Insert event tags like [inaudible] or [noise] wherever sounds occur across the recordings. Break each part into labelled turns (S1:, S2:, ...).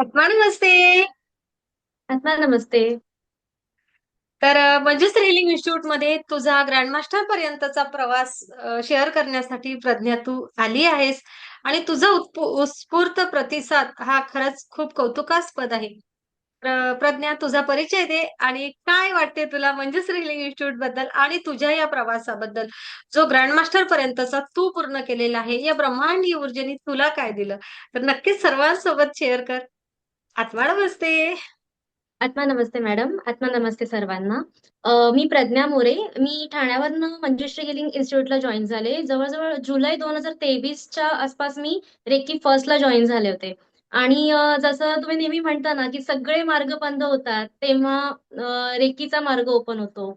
S1: आत्मा नमस्ते.
S2: आत्मा नमस्ते.
S1: तर मंजुश्री हिलिंग इन्स्टिट्यूटमध्ये तुझा ग्रँडमास्टर पर्यंतचा प्रवास शेअर करण्यासाठी प्रज्ञा तू आली आहेस. आणि तुझा उत्स्फूर्त प्रतिसाद हा खरंच खूप कौतुकास्पद आहे. प्र- प्रज्ञा तुझा परिचय दे आणि काय वाटते तुला मंजुश्री हिलिंग इन्स्टिट्यूटबद्दल आणि तुझ्या या प्रवासाबद्दल? जो ग्रँडमास्टर पर्यंतचा तू पूर्ण केलेला आहे या ब्रह्मांडी ऊर्जेने तुला काय दिलं? तर नक्कीच सर्वांसोबत शेअर कर. आत्मा नमस्ते.
S2: आत्मा नमस्ते मॅडम. आत्मा नमस्ते सर्वांना. मी प्रज्ञा मोरे. मी ठाण्यावरनं मंजुश्री हिलिंग इन्स्टिट्यूटला जॉईन झाले. जवळजवळ जुलै दोन हजार तेवीसच्या आसपास मी रेकी फर्स्टला जॉईन झाले होते. आणि जसं तुम्ही नेहमी म्हणता ना की सगळे मार्ग बंद होतात तेव्हा रेकीचा मार्ग ओपन होतो.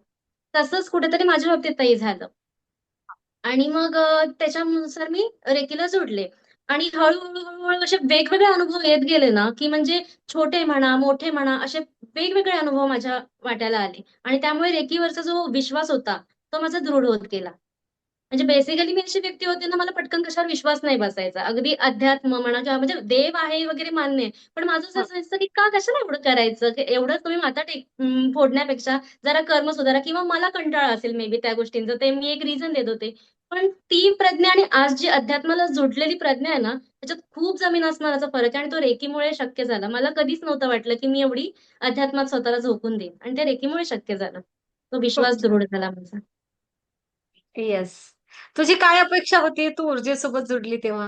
S2: तसंच कुठेतरी माझ्या बाबतीतही झालं. आणि मग त्याच्यानुसार मी रेकीला जोडले. आणि हळूहळू हळूहळू असे वेगवेगळे अनुभव येत गेले ना की म्हणजे छोटे म्हणा मोठे म्हणा असे वेगवेगळे अनुभव माझ्या वाट्याला आले. आणि त्यामुळे रेकीवरचा जो विश्वास होता तो माझा दृढ होत गेला. म्हणजे बेसिकली मी अशी व्यक्ती होते ना मला पटकन कशावर विश्वास नाही बसायचा. अगदी अध्यात्म म्हणा किंवा म्हणजे देव आहे वगैरे मान्य आहे. पण माझं असं असायचं की का कशाला एवढं करायचं? की एवढं तुम्ही माता टेक फोडण्यापेक्षा जरा कर्म सुधारा किंवा मला कंटाळा असेल मे बी त्या गोष्टींचं ते मी एक रिझन देत होते. पण ती प्रज्ञा आणि आज जी अध्यात्माला जोडलेली प्रज्ञा आहे ना त्याच्यात खूप जमीन आसमानाचा फरक आहे आणि तो रेकीमुळे शक्य झाला. मला कधीच नव्हतं वाटलं की मी एवढी अध्यात्मात स्वतःला झोकून देईन. आणि ते रेकीमुळे शक्य झालं. तो विश्वास दृढ झाला माझा.
S1: येस तुझी काय अपेक्षा होती? तू ऊर्जेसोबत जुडली तेव्हा?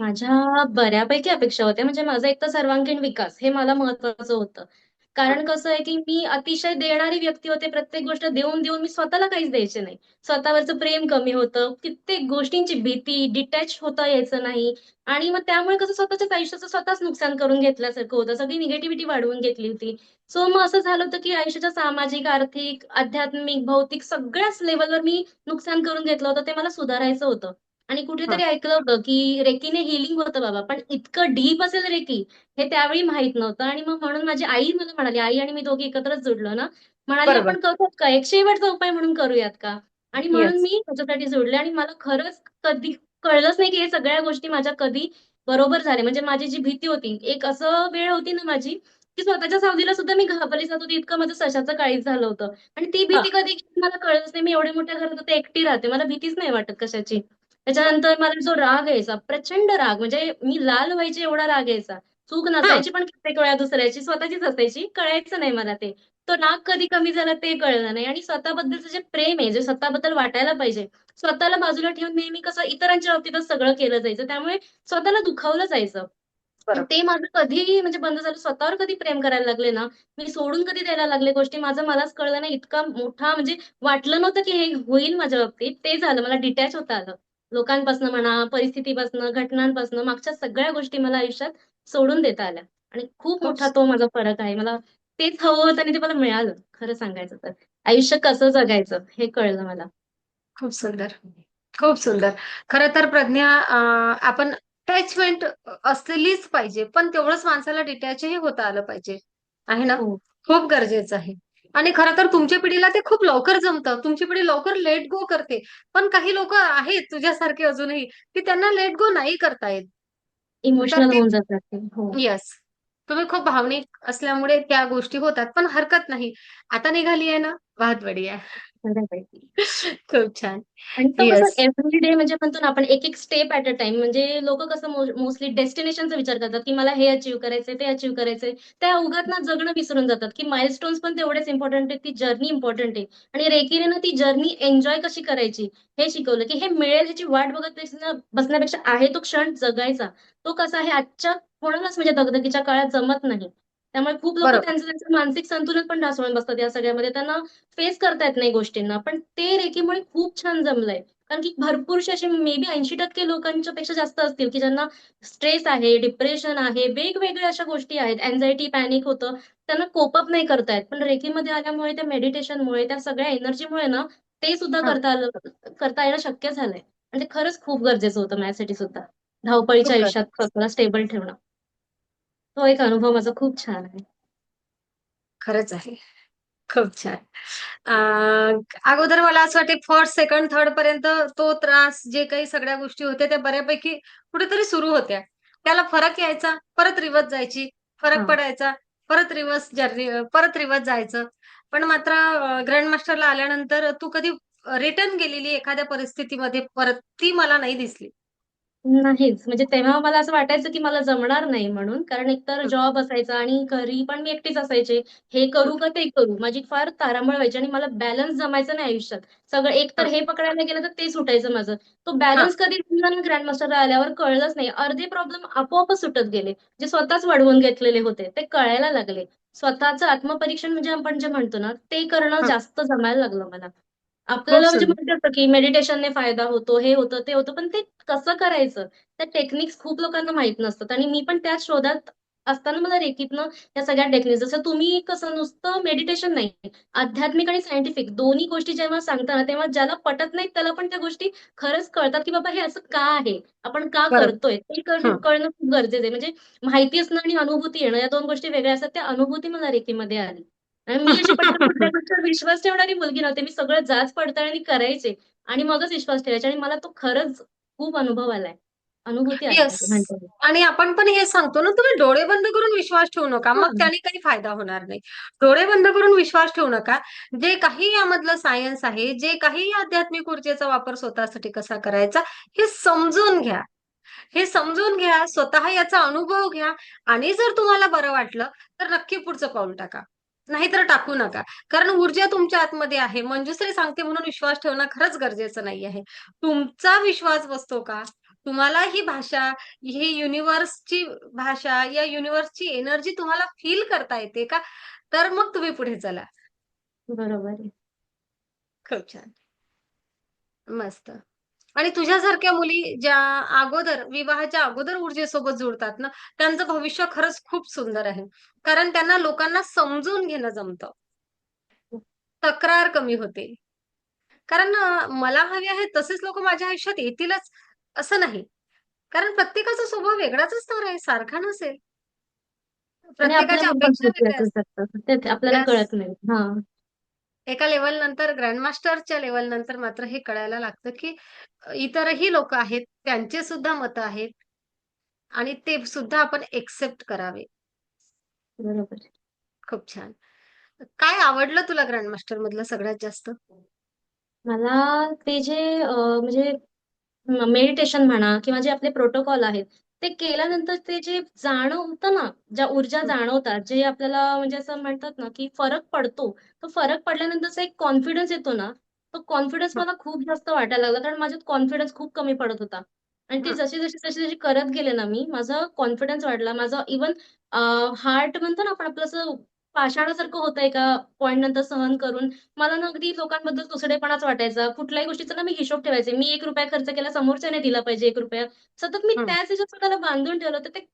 S2: माझ्या बऱ्यापैकी अपेक्षा होत्या. म्हणजे माझा एक तर सर्वांगीण विकास हे मला महत्वाचं होतं. कारण कसं आहे की मी अतिशय देणारी व्यक्ती होते प्रत्येक गोष्ट देऊन देऊन मी स्वतःला काहीच द्यायचे नाही. स्वतःवरचं प्रेम कमी होतं कित्येक गोष्टींची भीती डिटॅच होता यायचं नाही. आणि मग त्यामुळे कसं स्वतःच्याच आयुष्याचं स्वतःच नुकसान करून घेतल्यासारखं होतं सगळी निगेटिव्हिटी वाढवून घेतली होती. सो मग असं झालं होतं की आयुष्याच्या सामाजिक आर्थिक आध्यात्मिक भौतिक सगळ्याच लेवलवर मी नुकसान करून घेतलं होतं ते मला सुधारायचं होतं. आणि कुठेतरी ऐकलं होतं की रेकीने हिलिंग होतं बाबा पण इतकं डीप असेल रेकी हे त्यावेळी माहीत नव्हतं. आणि मग म्हणून माझी आई मला म्हणाली आई आणि मी दोघी एकत्रच जुडलो ना. म्हणाली आपण करूयात का? एक शेवटचा उपाय म्हणून करूयात का? आणि म्हणून मी त्याच्यासाठी जोडले आणि मला खरंच कधी कळलंच नाही की हे सगळ्या गोष्टी माझ्या कधी बरोबर झाल्या. म्हणजे माझी जी भीती होती एक असं वेळ होती ना माझी की स्वतःच्या सावलीला सुद्धा मी घाबरली जात होती. इतकं माझं सशाचं काळीज झालं होतं. आणि ती भीती कधी मला कळलंच नाही. मी एवढ्या मोठ्या घरात होते एकटी राहते. मला भीतीच नाही वाटत कशाची. त्याच्यानंतर मला जो राग यायचा प्रचंड राग म्हणजे मी लाल व्हायचे एवढा राग यायचा. चूक नसायची पण कित्येक वेळा दुसऱ्याची स्वतःचीच असायची कळायचं नाही मला ते. तो राग कधी कमी झाला ते कळलं नाही. आणि स्वतःबद्दलचं जे प्रेम आहे जे स्वतःबद्दल वाटायला पाहिजे स्वतःला बाजूला ठेवून नेहमी कसं इतरांच्या बाबतीतच सगळं केलं जायचं त्यामुळे स्वतःला दुखावलं जायचं. ते माझं कधी म्हणजे बंद झालं स्वतःवर कधी प्रेम करायला लागले ना मी सोडून कधी द्यायला लागले गोष्टी माझं मलाच कळलं नाही इतका मोठा म्हणजे वाटलं नव्हतं की हे होईल माझ्या बाबतीत ते झालं मला डिटॅच होता आलं. लोकांपासून म्हणा परिस्थितीपासून घटनांपासून मागच्या सगळ्या गोष्टी मला आयुष्यात सोडून देता आल्या. आणि खूप मोठा तो माझा फरक आहे. मला तेच हवं होतं आणि ते मला मिळालं खरं सांगायचं तर. आयुष्य कसं जगायचं हे कळलं मला.
S1: खूप सुंदर. खूप सुंदर. खरं तर प्रज्ञा आपण अटॅचमेंट असलीच पाहिजे पण तेवढंच माणसाला डिटॅचही होता आलं पाहिजे. आहे ना?
S2: हो.
S1: खूप गरजेचं आहे. आणि खरं तर तुमच्या पिढीला ते खूप लवकर जमतं. तुमची पिढी लवकर लेट गो करते. पण काही लोक आहेत तुझ्यासारखे अजूनही की त्यांना लेट गो नाही करता येत.
S2: इमोशनल होऊन जातात ते हो.
S1: येस तुम्ही खूप भावनिक असल्यामुळे त्या गोष्टी होतात पण हरकत नाही. आता निघाली आहे ना बहुत बढिया
S2: बऱ्यापैकी
S1: खूप छान.
S2: आणि तो कसं
S1: येस
S2: एव्हरी डे म्हणजे म्हणतो ना आपण एक एक स्टेप ऍट अ टाइम म्हणजे लोक कसं मोस्टली डेस्टिनेशनचा विचार करतात की मला हे अचीव्ह करायचंय ते अचीव्ह करायचंय. त्या उगाच ना जगणं विसरून जातात की माइलस्टोन्स पण तेवढेच इम्पॉर्टंट आहे ती जर्नी इम्पॉर्टंट आहे. आणि रेकीने ना ती जर्नी एन्जॉय कशी करायची हे शिकवलं की हे मिळेल ह्याची वाट बघत बसण्या- बसण्यापेक्षा आहे तो क्षण जगायचा. तो कसा आहे आजच्या कोणालाच म्हणजे दगदगीच्या काळात जमत नाही. त्यामुळे खूप लोक त्यांचं त्यांचं मानसिक संतुलन पण ढासळून बसतात या सगळ्यामध्ये. त्यांना फेस करता येत नाही गोष्टींना. पण ते रेकीमुळे खूप छान जमलंय. कारण की भरपूरशे असे मे बी ऐंशी टक्के लोकांच्या पेक्षा जास्त असतील की ज्यांना स्ट्रेस आहे डिप्रेशन आहे वेगवेगळ्या अशा गोष्टी आहेत. अँझायटी पॅनिक होतं. त्यांना कोपअप नाही करता येत. पण रेकीमध्ये आल्यामुळे त्या मेडिटेशनमुळे त्या सगळ्या एनर्जीमुळे ना ते सुद्धा करता आलं करता येणं शक्य झालंय. आणि ते खरंच खूप गरजेचं होतं माझ्यासाठी सुद्धा. धावपळीच्या आयुष्यात स्वतःला स्टेबल ठेवणं. तो एक अनुभव माझा खूप छान आहे.
S1: खरंच आहे. खूप छान. अं, अगोदर मला असं वाटते फर्स्ट सेकंड थर्ड पर्यंत तो त्रास जे काही सगळ्या गोष्टी होत्या त्या बऱ्यापैकी कुठेतरी सुरू होत्या. त्याला फरक यायचा परत रिवर्स जायची फरक
S2: हा.
S1: पडायचा परत रिवर्स जर्नी परत रिवर्स जायचं. पण मात्र ग्रँड मास्टरला आल्यानंतर तू कधी रिटर्न गेलेली एखाद्या परिस्थितीमध्ये परत ती मला नाही दिसली.
S2: नाहीच. म्हणजे तेव्हा मला असं वाटायचं की मला जमणार नाही म्हणून. कारण एकतर
S1: हं,
S2: जॉब असायचा आणि घरी पण मी एकटीच असायचे. हे
S1: हं.
S2: करू का ते करू. माझी फार तारांबळ व्हायची आणि मला बॅलन्स जमायचं नाही आयुष्यात. सगळं एकतर
S1: हं,
S2: हे पकडायला गेलं तर ते सुटायचं माझं. तो
S1: हं.
S2: बॅलन्स कधी जमला ना ग्रँड मास्टरला आल्यावर कळलंच नाही. अर्धे प्रॉब्लेम आपोआपच सुटत गेले. जे स्वतःच वाढवून घेतलेले होते ते कळायला लागले. स्वतःचं आत्मपरीक्षण म्हणजे आपण जे म्हणतो ना ते करणं
S1: हं.
S2: जास्त जमायला लागलं मला. आपल्याला म्हणजे
S1: सुंदर
S2: म्हणतात की मेडिटेशनने फायदा होतो हे होतं ते होतं पण ते कसं करायचं? त्या टेक्निक्स खूप लोकांना माहीत नसतात. आणि मी पण त्या शोधात असताना मला रेकीतनं या सगळ्या टेक्निक्स जसं तुम्ही कसं नुसतं मेडिटेशन नाही आध्यात्मिक आणि सायंटिफिक दोन्ही गोष्टी जेव्हा सांगताना तेव्हा ज्याला पटत नाहीत त्याला पण त्या गोष्टी खरंच कळतात की बाबा हे असं का आहे? आपण का करतोय? ते कळणं
S1: हं.
S2: खूप गरजेचं आहे. म्हणजे माहिती असणं आणि अनुभूती येणं या दोन गोष्टी वेगळ्या असतात. त्या अनुभूती मला रेकीमध्ये आली. मी अशी पटकन कुठल्या गोष्टीवर विश्वास ठेवणारी मुलगी नव्हते मी सगळं जाच पडताळणी करायचे आणि मगच विश्वास ठेवायचे आणि मला तो खरंच खूप अनुभव आलाय. अनुभूती आली
S1: येस
S2: आहे. म्हणतो मी.
S1: आणि आपण पण हे सांगतो ना तुम्ही डोळे बंद करून विश्वास ठेवू नका. मग
S2: हां,
S1: त्याने काही फायदा होणार नाही. डोळे बंद करून विश्वास ठेवू नका. जे काही यामधलं सायन्स आहे जे काही आध्यात्मिक ऊर्जेचा वापर स्वतःसाठी कसा करायचा हे समजून घ्या. हे समजून घ्या स्वतः याचा अनुभव घ्या आणि जर तुम्हाला बरं वाटलं तर नक्की पुढचं पाऊल टाका. नाहीतर टाकू नका. कारण ऊर्जा तुमच्या आतमध्ये आहे. मंजुश्री सांगते म्हणून विश्वास ठेवणं खरंच गरजेचं नाही आहे. तुमचा विश्वास बसतो का? तुम्हाला ही भाषा ही युनिव्हर्सची भाषा या युनिव्हर्सची एनर्जी तुम्हाला फील करता येते का? तर मग तुम्ही पुढे चला.
S2: बरोबर आहे.
S1: खूप छान. मस्त. आणि तुझ्यासारख्या मुली ज्या अगोदर विवाहाच्या अगोदर ऊर्जेसोबत जुळतात ना त्यांचं भविष्य खरंच खूप सुंदर आहे. कारण त्यांना लोकांना समजून घेणं जमतं. तक्रार कमी होते. कारण मला हवे आहे तसेच लोक माझ्या आयुष्यात येतीलच असं नाही. कारण प्रत्येकाचा स्वभाव वेगळाच असणार आहे सारखा नसेल. प्रत्येकाच्या अपेक्षा वेगळ्या
S2: आपल्याला. कळत नाही.
S1: एका लेवल नंतर ग्रँडमास्टरच्या लेवल नंतर मात्र हे कळायला लागतं की इतरही लोक आहेत त्यांचे सुद्धा मत आहेत आणि ते सुद्धा आपण एक्सेप्ट करावे.
S2: बरोबर.
S1: खूप छान. काय आवडलं तुला ग्रँडमास्टर मधलं सगळ्यात जास्त?
S2: मला ते जे म्हणजे मेडिटेशन म्हणा किंवा जे आपले प्रोटोकॉल आहेत ते केल्यानंतर ते जे जाणवतं ना ज्या ऊर्जा जाणवतात जे आपल्याला म्हणजे असं म्हणतात ना की फरक पडतो तो फरक पडल्यानंतरचा एक कॉन्फिडन्स येतो ना तो कॉन्फिडन्स मला खूप जास्त वाटायला लागला कारण माझ्यात कॉन्फिडन्स खूप कमी पडत होता. आणि ते जसे जसे जसे जसे करत गेले ना मी माझा कॉन्फिडन्स वाढला माझा इवन हार्ट म्हणतो ना आपण आपलं असं पाषाणासारखं होतं एका पॉईंट नंतर सहन करून मला ना अगदी लोकांबद्दल तुसडेपणाच वाटायचा. कुठल्याही गोष्टीचा ना मी हिशोब ठेवायचे. मी एक रुपया खर्च केला, समोरच्याने दिला पाहिजे ₹1. सतत मी. त्याच ह्याच्यात स्वतःला बांधून ठेवलं, तर ते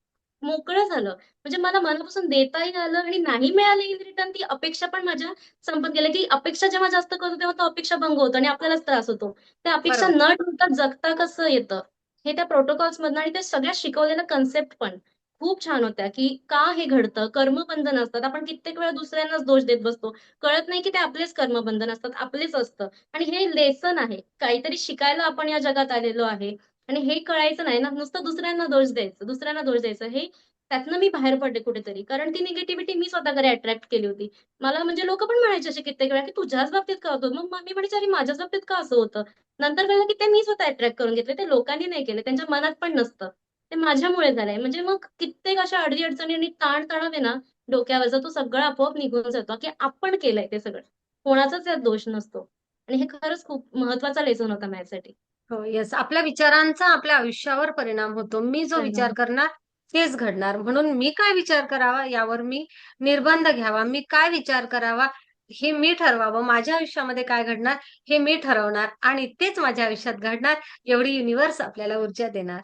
S2: मोकळं झालं. म्हणजे मला मनापासून देताही आलं आणि नाही मिळालं इन रिटर्न ती अपेक्षा पण माझ्या संपत गेल्या, की अपेक्षा जेव्हा जास्त करतो, तेव्हा तो अपेक्षा भंग होतो आणि आपल्यालाच त्रास होतो. त्या अपेक्षा न ठेवता जगता कसं येतं, हे त्या प्रोटोकॉल्समधनं आणि त्या सगळ्या शिकवलेल्या कन्सेप्ट पण खूप छान होत्या, की का हे घडतं? कर्मबंधन असतात. आपण कित्येक वेळा दुसऱ्यांनाच दोष देत बसतो. कळत नाही की ते आपलेच कर्मबंधन असतात, आपलेच असतं आणि हे लेसन आहे. काहीतरी शिकायला आपण या जगात आलेलो आहे आणि हे कळायचं नाही ना, नुसतं दुसऱ्यांना दोष द्यायचं, दुसऱ्यांना दोष द्यायचं. हे त्यातनं मी बाहेर पडले कुठेतरी. कारण ती निगेटिव्हिटी मी स्वतःकडे अट्रॅक्ट केली होती. मला म्हणजे लोक पण म्हणायचे असे कित्येक वेळा, की "तुझ्याच बाबतीत का होतं?" मग मी म्हणायचे, "अरे माझ्याच बाबतीत का असं होतं?" नंतर कळलं की ते मी स्वतः अट्रॅक्ट करून घेतले. ते लोकांनी नाही केले. त्यांच्या मनात पण नसतं. ते माझ्यामुळे झालंय. म्हणजे मग कित्येक अशा अडी-अडचणी आणि ताण-तणाव आहे ना, डोक्यावरचा तो सगळा आपोआप निघून जातो, की आपण केलंय ते सगळं. कोणाचाच यात दोष नसतो. आणि हे खरंच खूप महत्त्वाचा लेसन होता माझ्यासाठी.
S1: हो येस आपल्या विचारांचा आपल्या आयुष्यावर परिणाम होतो मी जो. विचार करणार तेच घडणार म्हणून मी काय विचार करावा यावर मी निर्बंध घ्यावा मी काय विचार करावा हे मी ठरवावं माझ्या आयुष्यामध्ये काय घडणार हे मी ठरवणार आणि तेच माझ्या आयुष्यात घडणार एवढी युनिव्हर्स आपल्याला ऊर्जा देणार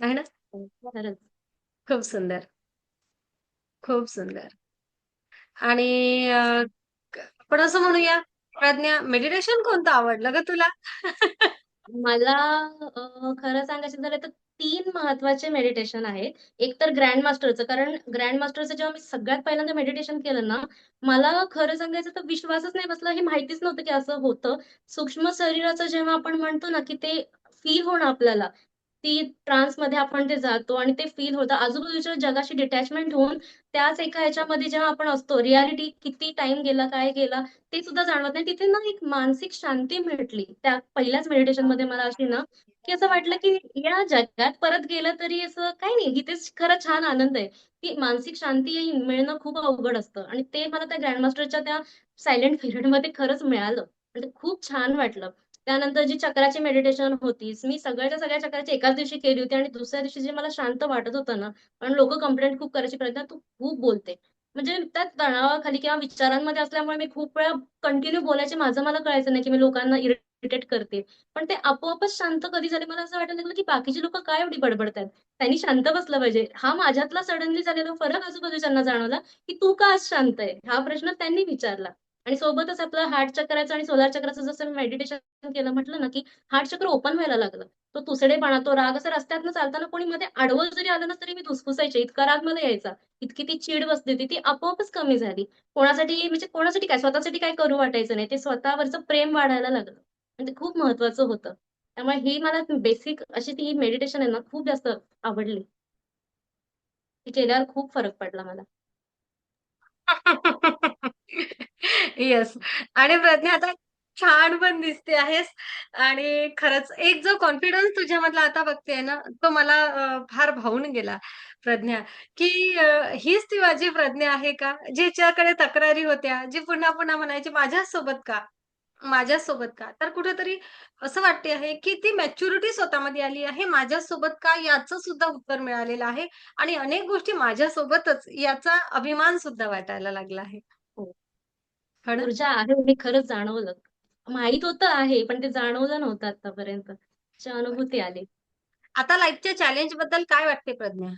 S1: आहे ना
S2: खरंच.
S1: खूप सुंदर खूप सुंदर आणि पण आपण असं म्हणूया प्रज्ञा मेडिटेशन कोणतं आवडलं ग तुला
S2: मला खरं सांगायचं झालं तर तीन महत्त्वाचे मेडिटेशन आहेत. एक तर ग्रँड मास्टरचं कारण ग्रँड मास्टरचं जेव्हा मी सगळ्यात पहिल्यांदा मेडिटेशन केलं ना, मला खरं सांगायचं तर विश्वासच नाही बसला. हे माहितीच नव्हतं की असं होतं. सूक्ष्म शरीराचं जेव्हा आपण म्हणतो ना, की ते फील होणं आपल्याला, ती ट्रान्समध्ये आपण ते जातो आणि ते फील होतं. आजूबाजूच्या जगाशी डिटॅचमेंट होऊन त्याच एका ह्याच्यामध्ये जेव्हा आपण असतो, रियालिटी किती टाइम गेला, काय गेला ते सुद्धा जाणवत नाही. तिथे ना एक मानसिक शांती भेटली. त्या पहिल्याच मेडिटेशनमध्ये मला अशी ना, की असं वाटलं की या जगात परत गेलं तरी असं काही नाही, इथेच खरं छान आनंद आहे. ती मानसिक शांती मिळणं खूप अवघड असतं आणि ते मला त्या ग्रँडमास्टरच्या त्या सायलेंट पिरियडमध्ये खरंच मिळालं. म्हणजे खूप छान वाटलं. त्यानंतर जी चक्राची मेडिटेशन होती, मी सगळ्याच्या सगळ्या चक्राची एकाच दिवशी केली होती आणि दुसऱ्या दिवशी जे मला शांत वाटत होतं ना, आणि लोक कंप्लेंट खूप करायची, प्रयत्न तू खूप बोलते." म्हणजे त्या तणावाखाली किंवा विचारांमध्ये असल्यामुळे मी खूप वेळा कंटिन्यू बोलायचे. माझं मला कळायचं नाही, की मी लोकांना इरिटेट करते. पण ते आपोआपच शांत कधी झाले मला असं वाटायला लागलं, की बाकीची लोक काय एवढी बडबडतात त्यांनी शांत बसलं पाहिजे. हा माझ्यातला सडनली झालेला फरक आजूबाजूच्यांना जाणवला, की तू का आज शांत आहे? हा प्रश्न त्यांनी विचारला. आणि सोबतच आपलं हार्ट चक्राचं आणि सोलार चक्राचं जसं मी मेडिटेशन केलं म्हटलं ना, की हार्ट चक्र ओपन व्हायला लागलं. तो तुसडेपणा, तो राग असं रस्त्यातनं चालताना कोणी मध्ये आडवं जरी आलं ना, तरी मी धुसफुसायचे. इतका राग मला यायचा. इतकी ती चीड बसली होती, ती आपोआपच कमी झाली. कोणासाठी म्हणजे कोणासाठी काय स्वतःसाठी काय करू वाटायचं नाही. ते स्वतःवरचं प्रेम वाढायला लागलं. आणि ते खूप महत्वाचं होतं. त्यामुळे ही मला बेसिक अशी ती मेडिटेशन आहे ना, खूप जास्त आवडली. ती केल्यावर खूप फरक पडला मला. [laughs]
S1: येस. आणि प्रज्ञा आता छान पण दिसते आहेस आणि खरंच एक जो कॉन्फिडन्स तुझ्यामधला आता बघतेय ना, तो मला अ, फार भावून गेला प्रज्ञा, की अ, हीच ती माझी प्रज्ञा आहे का? जिच्याकडे तक्रारी होत्या, जी पुन्हा-पुन्हा म्हणायची माझ्यासोबत का? माझ्यासोबत का? तर कुठेतरी असं वाटते आहे, की ती मॅच्युरिटी स्वतःमध्ये आली आहे. माझ्यासोबत का? याचं सुद्धा उत्तर मिळालेलं आहे आणि अनेक गोष्टी माझ्यासोबतच याचा अभिमान सुद्धा वाटायला लागला आहे.
S2: ऊर्जा आहे हे खरंच जाणवलं. माहीत होतं आहे, पण ते जाणवलं नव्हतं आत्तापर्यंत. अशी अनुभूती आली.
S1: आता लाईफच्या चॅलेंजबद्दल काय वाटते प्रज्ञा?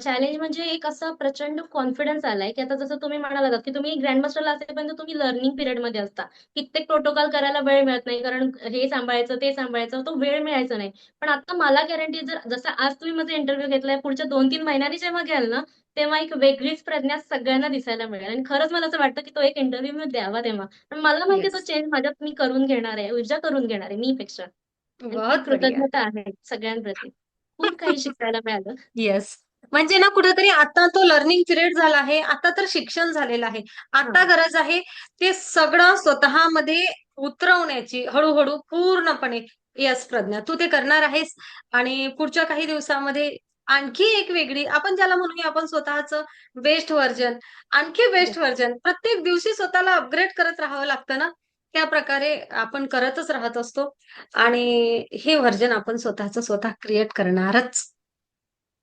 S2: चॅलेंज म्हणजे एक असा प्रचंड कॉन्फिडन्स आलाय, की आता जसं तुम्ही म्हणालात, की तुम्ही ग्रँडमास्टरला असेपर्यंत तुम्ही लर्निंग पिरियडमध्ये असता. कित्येक प्रोटोकॉल करायला वेळ मिळत नाही, कारण हे सांभाळायचं, ते सांभाळायचं, तो वेळ मिळायचा नाही. पण आता मला गॅरंटी जर जसं आज तुम्ही माझा इंटरव्ह्यू घेतलाय, पुढच्या 2-3 महिन्यांनी जेव्हा घ्याल ना, तेव्हा एक वेगळीच प्रज्ञा सगळ्यांना दिसायला मिळेल आणि खरंच मला असं वाटतं, की तो एक इंटरव्ह्यू मी द्यावा तेव्हा. पण मला माहिती तो. चेंज माझ्यात मी करून घेणार आहे, ऊर्जा करून घेणार आहे
S1: बहुत बढ़िया.
S2: कृतज्ञता आहे सगळ्यांप्रती. खूप काही शिकायला मिळालं.
S1: येस. म्हणजे ना कुठेतरी आता तो लर्निंग पिरियड झाला आहे. आता तर शिक्षण झालेलं आहे. आता. गरज आहे ते सगळं स्वतःमध्ये उतरवण्याची हळू-हळू पूर्णपणे. येस प्रज्ञा, तू ते करणार आहेस आणि पुढच्या काही दिवसामध्ये आणखी एक वेगळी आपण ज्याला म्हणूया आपण स्वतःचं बेस्ट व्हर्जन, आणखी. बेस्ट व्हर्जन प्रत्येक दिवशी स्वतःला अपग्रेड करत राहावं लागतं ना, त्याप्रकारे आपण करतच राहत असतो आणि हे व्हर्जन आपण स्वतःचं स्वतः क्रिएट करणारच.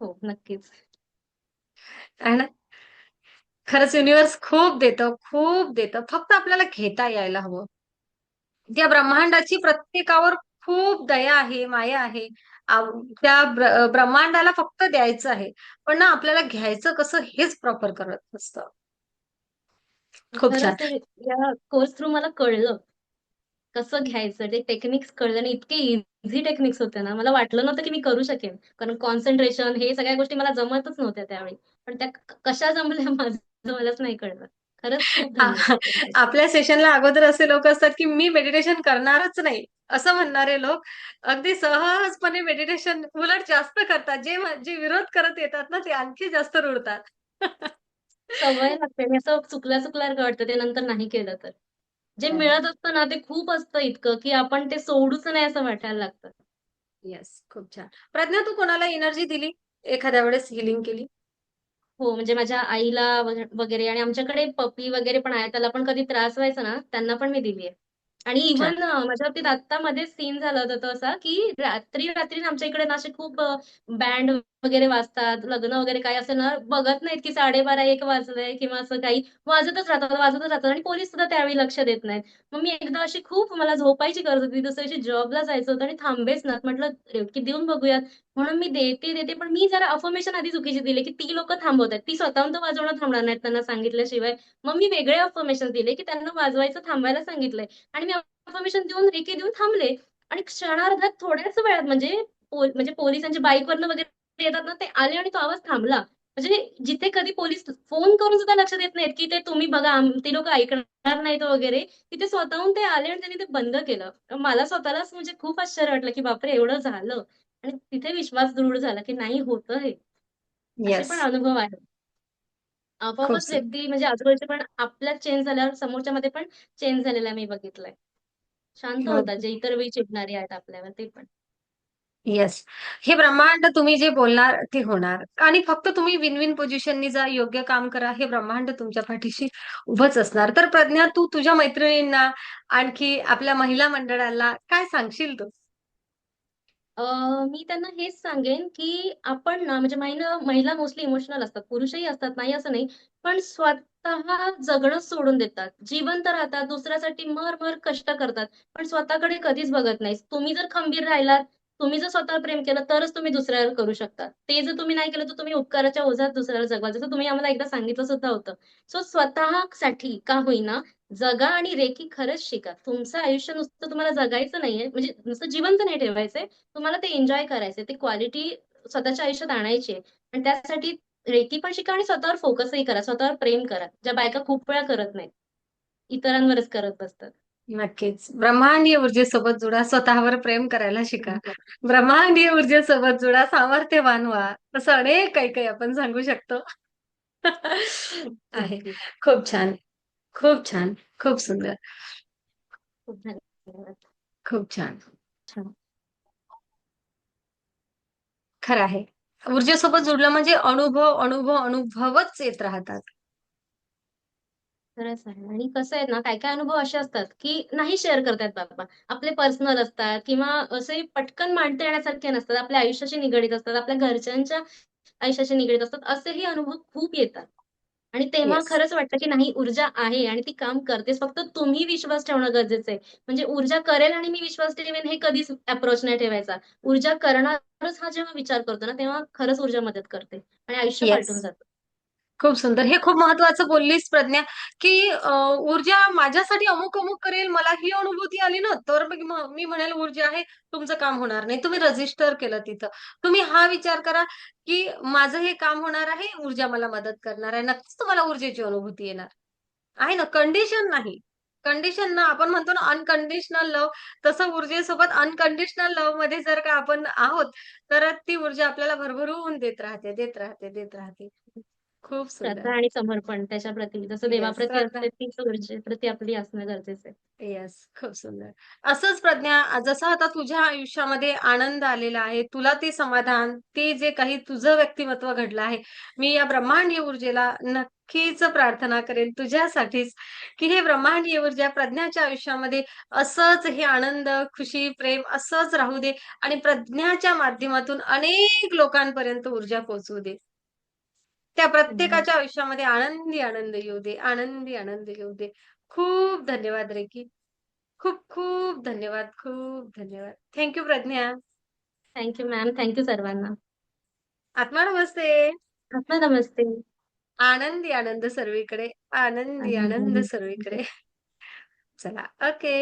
S2: हो, नक्कीच.
S1: आहे ना? खरंच युनिव्हर्स खूप देतं, खूप देतं. फक्त आपल्याला घेता यायला हवं. त्या ब्रह्मांडाची प्रत्येकावर खूप दया आहे, माया आहे. त्या ब्र ब्रह्मांडाला फक्त द्यायचं आहे. पण ना आपल्याला घ्यायचं कसं हेच प्रॉपर करत नसतं. खूप छान.
S2: या कोर्स थ्रू मला कळलं. कसं घ्यायचं ते टेक्निक्स कळलं आणि इतके ईझी टेक्निक्स होते ना, मला वाटलं नव्हतं की मी करू शकेन. कारण कॉन्सन्ट्रेशन हे सगळ्या गोष्टी मला जमतच नव्हत्या त्यावेळी. पण त्या कशा जमल्या [laughs] माझं मलाच नाही कळलं. खरंच खूप धन्यवाद.
S1: आपल्या सेशनला अगोदर असे लोक असतात, की मी मेडिटेशन करणारच नाही, असं म्हणणारे लोक अगदी सहजपणे मेडिटेशन उलट जास्त करतात. जे जे विरोध करत येतात ना, ते आणखी जास्त रुळतात.
S2: सवय लागते आणि असं चुकल्या-चुकल्यासारखं वाटतं ते नंतर नाही केलं तर. जे
S1: हां.
S2: मिळत असतं ना, ते खूप असतं इतकं, की आपण ते सोडूच नाही असं वाटायला लागतं.
S1: येस, खूप छान. प्रज्ञा तू कोणाला एनर्जी दिली? एखाद्या वेळेस हीलिंग केली?
S2: हो, म्हणजे माझ्या आईला वग वगैरे आणि आमच्याकडे पप्पी वगैरे पण आहे. त्याला पण कधी त्रास व्हायचा ना, त्यांना पण मी दिली आहे. आणि. इव्हन अ, माझ्या बाबतीत आत्ता मध्येच सीन झाला होता तो असा, की रात्री-रात्री आमच्या इकडे ना असे खूप अ, बँड वगैरे वाजतात, लग्न वगैरे काही असं ना, बघत नाहीत की 12:30-1 वाजलंय किंवा असं काही वाजतच राहतात, वाजतच राहतात आणि पोलीस सुद्धा त्यावेळी लक्ष देत नाहीत. मग मी एकदा अशी खूप मला झोपायची गरज होती. दुसऱ्या दिवशी जॉबला जायचं होतं आणि थांबेच ना. म्हटलं, की देऊन बघूयात. म्हणून मी देते, देते. पण मी जरा अफर्मेशन आधी चुकीची दिले, की ती लोक थांबवत आहेत ती स्वतःहून तर वाजवणं थांबणार नाहीत त्यांना सांगितल्याशिवाय. मग मी वेगळे अफर्मेशन दिले, की त्यांना वाजवायचं थांबायला सांगितलंय आणि मी अफर्मेशन देऊन रेकी देऊन थांबले आणि क्षणार्धात थोड्याच वेळात म्हणजे म्हणजे पोलिसांच्या बाईकवरनं वगैरे येतात ना, ते आले आणि तो आवाज थांबला. म्हणजे जिथे कधी पोलीस फोन करून सुद्धा लक्ष देत नाहीत, की ते तुम्ही बघा ती लोकं ऐकणार नाहीत वगैरे. तिथे स्वतःहून ते आले आणि त्यांनी ते बंद केलं. मला स्वतःलाच म्हणजे खूप आश्चर्य वाटलं, की बापरे! एवढं झालं. आणि तिथे विश्वास दृढ झाला की नाही होतं हे पण अनुभव आपोआपच
S1: सुंदर
S2: व्यक्ती म्हणजे आजूबाजूचे पण आपल्यात चेंज झाल्यावर समोरच्यामध्ये पण चेंज झालेला मी बघितलंय शांत होतात जे इतर वेळी चिडणारे आहेत आपल्यावर ते पण
S1: येस हे ब्रह्मांड तुम्ही जे बोलणार ते होणार. आणि फक्त तुम्ही विन विन पोझिशननी जा योग्य काम करा हे ब्रह्मांड तुमच्या पाठीशी उभंच असणार. तर प्रज्ञा तू तुझ्या मैत्रिणींना आणखी आपल्या महिला मंडळाला काय सांगशील तू?
S2: मी त्यांना हेच सांगेन की आपण ना म्हणजे महिला महिला मोस्टली इमोशनल असतात. पुरुषही असतात नाही असं नाही. पण स्वतः जगणं सोडून देतात. जिवंत राहतात दुसऱ्यासाठी मर मर कष्ट करतात. पण स्वतःकडे कधीच बघत नाही तुम्ही जर खंबीर राहिलात तुम्ही जर स्वतःवर प्रेम केलं तरच तुम्ही दुसऱ्यावर करू शकता. ते जर तुम्ही नाही केलं तर तुम्ही उपकाराच्या ओझ्यात दुसऱ्याला जगवा जसं तुम्ही आम्हाला एकदा सांगितलं सुद्धा होतं. सो स्वतःसाठी का होईना जगा आणि रेखी खरंच शिका. तुमचं आयुष्य नुसतं तुम्हाला जगायचं नाहीये. म्हणजे नुसतं जिवंत नाही ठेवायचंय. तुम्हाला ते एन्जॉय करायचंय. ते क्वालिटी स्वतःच्या आयुष्यात आणायची आहे आणि त्यासाठी रेकी पण शिका आणि स्वतःवर फोकसही करा. स्वतःवर प्रेम करा. ज्या बायका खूप वेळा करत नाहीत. इतरांवरच करत बसतात.
S1: नक्कीच. ब्रह्मांडीय ऊर्जेसोबत जुळा स्वतःवर प्रेम करायला शिका. ब्रह्मांडीय ऊर्जेसोबत जुळा सामर्थ्यवान व्हा. असं अनेक काही काही आपण सांगू शकतो. आहे. खूप छान. खूप छान. खूप सुंदर.
S2: खूप धन्यवाद.
S1: खूप छान.
S2: छान.
S1: खरं आहे. ऊर्जेसोबत जुळलं म्हणजे अनुभव अनुभव अनुभवच येत राहतात.
S2: खरंच आहे. आणि कसं आहे ना काय काय अनुभव असे असतात की नाही शेअर करतायत बाबा. आपले पर्सनल असतात किंवा असे पटकन मांडता येण्यासारखे नसतात. आपल्या आयुष्याशी निगडीत असतात आपल्या घरच्यांच्या आयुष्याशी निगडीत असतात. असेही अनुभव खूप येतात. आणि तेव्हा
S1: येस
S2: खरंच वाटतं की नाही ऊर्जा आहे आणि ती काम करतेच. फक्त तुम्ही विश्वास ठेवणं गरजेचं आहे. म्हणजे ऊर्जा करेल आणि मी विश्वास ठेवेन हे कधीच अप्रोच नाही ठेवायचा. ऊर्जा करणारच हा जेव्हा विचार करतो ना तेव्हा खरंच ऊर्जा मदत करते आणि आयुष्य
S1: येस
S2: पालटून जातं.
S1: खूप सुंदर. हे खूप महत्वाचं बोललीस प्रज्ञा की अं, ऊर्जा माझ्यासाठी अमुक अमुक करेल मला ही अनुभूती आली ना तर मग म- मी म्हणेल ऊर्जा आहे तुमचं काम होणार नाही. तुम्ही रजिस्टर केलं तिथं. तुम्ही हा विचार करा की माझं हे काम होणार आहे ऊर्जा मला मदत करणार आहे. नक्कीच तुम्हाला ऊर्जेची अनुभूती येणार. आहे ना? कंडिशन नाही. कंडिशन ना आपण म्हणतो ना अनकंडिशनल लव तसं ऊर्जेसोबत अनकंडिशनल लव्हमध्ये जर का आपण आहोत तर ती ऊर्जा आपल्याला भरभरून देत राहते देत राहते देत राहते. खूप सुंदर.
S2: श्रद्धा आणि समर्पण त्याच्या प्रती जसं
S1: येस
S2: देवाप्रती
S1: श्रद्धा.
S2: असते तीच ऊर्जेप्रती आपली असणं गरजेचं आहे.
S1: येस खूप सुंदर. असंच प्रज्ञा जसं आता तुझ्या आयुष्यामध्ये आनंद आलेला आहे तुला ते समाधान ते जे काही तुझं व्यक्तिमत्व घडलं आहे मी या ब्रह्मांडीय ऊर्जेला नक्कीच प्रार्थना करेन तुझ्यासाठीच की हे ब्रह्मांडीय ऊर्जा प्रज्ञाच्या आयुष्यामध्ये असंच हे आनंद खुशी प्रेम असंच राहू दे आणि प्रज्ञाच्या माध्यमातून अनेक लोकांपर्यंत ऊर्जा पोहोचू दे. त्या प्रत्येकाच्या आयुष्यामध्ये आनंदी आनंद येऊ दे आनंदी आनंद येऊ दे. खूप धन्यवाद रेकी. खूप खूप धन्यवाद खूप धन्यवाद. Thank you Pragya.
S2: Thank you ma'am thank you सर्वांना.
S1: आत्मा नमस्ते.
S2: आत्मा नमस्ते.
S1: आनंदी आनंद सर्वीकडे. आनंदी आनंद सर्वीकडे. चला ओके